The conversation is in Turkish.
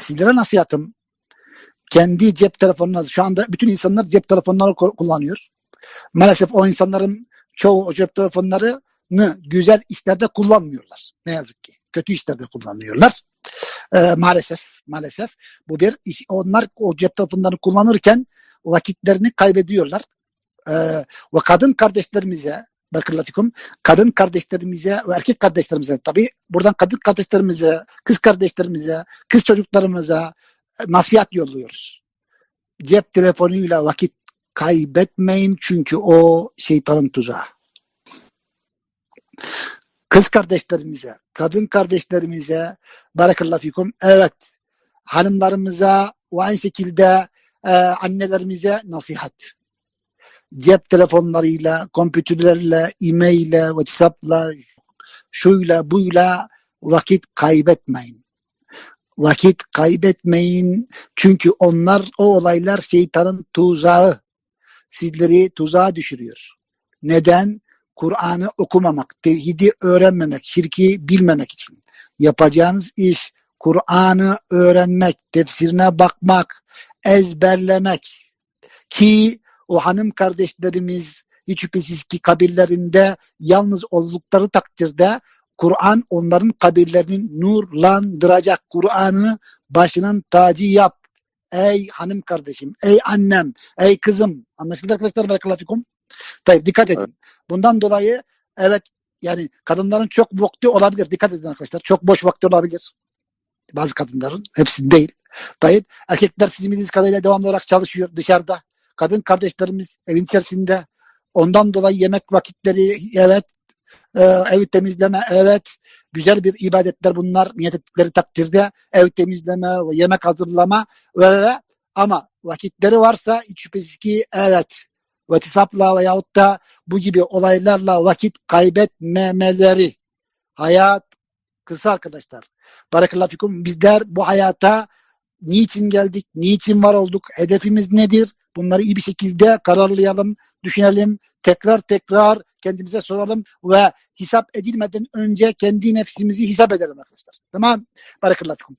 sizlere nasihatım kendi cep telefonunuz şu anda bütün insanlar cep telefonları ku- kullanıyor. Maalesef o insanların çoğu o cep telefonlarını güzel işlerde kullanmıyorlar. Ne yazık ki. Kötü işlerde kullanıyorlar. Ee, maalesef maalesef bu bir iş. Onlar o cep telefonlarını kullanırken vakitlerini kaybediyorlar. Ee, ve kadın kardeşlerimize Barakallahu kadın kardeşlerimize ve erkek kardeşlerimize tabi buradan kadın kardeşlerimize, kız kardeşlerimize, kız çocuklarımıza e, nasihat yolluyoruz. Cep telefonuyla vakit kaybetmeyin çünkü o şeytanın tuzağı. Kız kardeşlerimize, kadın kardeşlerimize barakallahu fikum evet hanımlarımıza ve aynı şekilde e, annelerimize nasihat cep telefonlarıyla, kompütürlerle, e-maille, WhatsApp'la, şuyla, buyla vakit kaybetmeyin. Vakit kaybetmeyin çünkü onlar, o olaylar şeytanın tuzağı. Sizleri tuzağa düşürüyor. Neden? Kur'an'ı okumamak, tevhidi öğrenmemek, şirki bilmemek için. Yapacağınız iş Kur'an'ı öğrenmek, tefsirine bakmak, ezberlemek. Ki o hanım kardeşlerimiz hiç şüphesiz ki kabirlerinde yalnız oldukları takdirde Kur'an onların kabirlerini nurlandıracak. Kur'an'ı başının tacı yap. Ey hanım kardeşim, ey annem, ey kızım. Anlaşıldı arkadaşlar? Barakallahu fikum. Tabii dikkat edin. Bundan dolayı evet yani kadınların çok vakti olabilir. Dikkat edin arkadaşlar. Çok boş vakti olabilir. Bazı kadınların. Hepsi değil. Tabii erkekler sizin bildiğiniz kadarıyla devamlı olarak çalışıyor dışarıda kadın kardeşlerimiz evin içerisinde. Ondan dolayı yemek vakitleri evet, e, ev temizleme evet, güzel bir ibadetler bunlar niyet ettikleri takdirde ev temizleme yemek hazırlama ve, ama vakitleri varsa hiç şüphesiz ki evet WhatsApp'la veyahut da bu gibi olaylarla vakit kaybetmemeleri. Hayat kısa arkadaşlar. Barakallahu fikum. Bizler bu hayata niçin geldik, niçin var olduk, hedefimiz nedir? Bunları iyi bir şekilde kararlayalım, düşünelim, tekrar tekrar kendimize soralım ve hesap edilmeden önce kendi nefsimizi hesap edelim arkadaşlar. Tamam? Barakallahu.